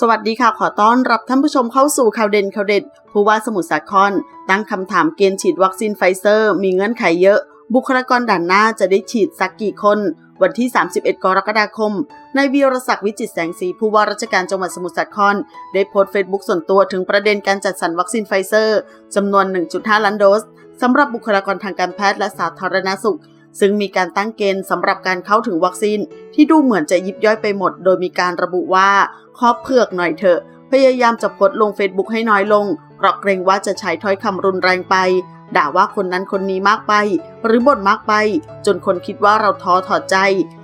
สวัสดีค่ะ ขอต้อนรับท่านผู้ชมเข้าสู่ข่าวเด่นข่าวเด็ดผู้ว่าสมุทรสาคร ตั้งคำถามเกณฑ์ฉีดวัคซีนไฟเซอร์ มีเงื่อนไขเยอะ บุคลากรด่านหน้าจะได้ฉีดสักกี่คน วันที่ 31 กรกฎาคมนายวีรศักดิ์วิจิตแสงสีผู้ว่าราชการจังหวัดสมุทรสาคร ได้โพสต์เฟซบุ๊กส่วนตัวถึงประเด็นการจัดสรรวัคซีนไฟเซอร์จำนวน 1.5 ล้านโดสสำหรับบุคลากรทางการแพทย์และสาธารณสุข ซึ่งมีการตั้งเกณฑ์สำหรับการเข้าถึงวัคซีนที่ดูเหมือนจะยิบย่อยไปหมด โดยมีการระบุว่าขอเผือกหน่อยเถอะ พยายามจะโพสลงเฟซบุ๊กให้น้อยลง เพราะเกรงว่าจะใช้ถ้อยคำรุนแรงไป ด่าว่าคนนั้นคนนี้มากไป หรือบ่นมากไป จนคนคิดว่าเราท้อถอดใจ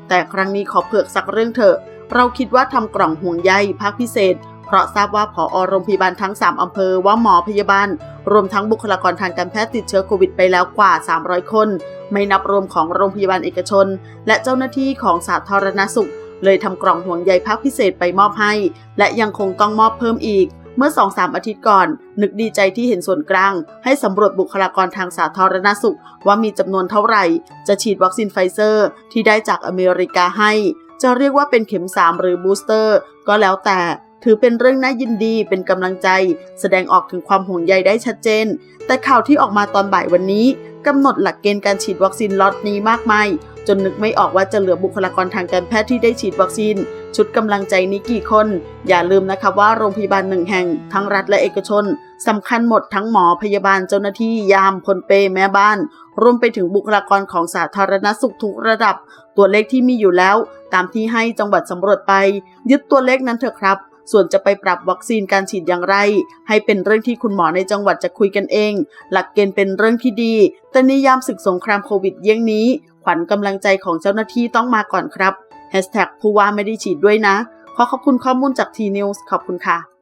แต่ครั้งนี้ขอเผือกสักเรื่องเถอะ เราคิดว่าทำกล่องห่วงใยภาคพิเศษ เพราะทราบว่าผอโรงพยาบาลทั้ง 3 อำเภอว่าหมอพยาบาล รวมทั้งบุคลากรทางการแพทย์ติดเชื้อโควิดไปแล้วกว่า 300 คน ไม่นับรวมของโรงพยาบาลเอกชน และเจ้าหน้าที่ของสาธารณสุข เลยทำกล่องห่วงใยภาคพิเศษไปมอบให้ และยังคงต้องมอบเพิ่มอีกเมื่อ 2-3 อาทิตย์ก่อน นึกดีใจที่เห็นส่วนกลาง ให้สำรวจบุคลากรทางสาธารณสุข ว่ามีจำนวนเท่าไหร่ จะฉีดวัคซีนไฟเซอร์ ที่ได้จากอเมริกาให้ จะเรียกว่าเป็นเข็ม 3 หรือบูสเตอร์ ก็แล้วแต่ ถือเป็นเรื่องน่ายินดีเป็นกำลังใจ แสดงออกถึงความห่วงใยได้ชัดเจน แต่ข่าวที่ออกมาตอนบ่ายวันนี้กำหนดหลักเกณฑ์การฉีดวัคซีนล็อตนี้มากมาย จนนึกไม่ออกว่าจะเหลือบุคลากรทางการแพทย์ที่ได้ฉีดวัคซีน ชุดกำลังใจนี้กี่คน อย่าลืมนะคะว่าโรงพยาบาลหนึ่งแห่ง ทั้งรัฐและเอกชนสำคัญหมดทั้งหมอพยาบาลเจ้าหน้าที่ยามพลเปแม่บ้านรวมไปถึงบุคลากรของสาธารณสุขทุกระดับ ตัวเลขที่มีอยู่แล้ว ตามที่ให้จังหวัดสำรวจไป ยึดตัวเลขนั้นเถอะครับ ส่วนจะไปปรับวัคซีนการฉีดอย่างไร ให้เป็นเรื่องที่คุณหมอในจังหวัดจะคุยกันเอง หลักเกณฑ์เป็นเรื่องที่ดี แต่ในยามศึกสงครามโควิดเยี่ยงนี้ ขวัญกำลังใจของเจ้าหน้าที่ต้องมาก่อนครับแฮชแท็กผู้ว่าไม่ได้ฉีดด้วยนะ ขอขอบคุณข้อมูลจากทีนิวส์ขอบคุณค่ะ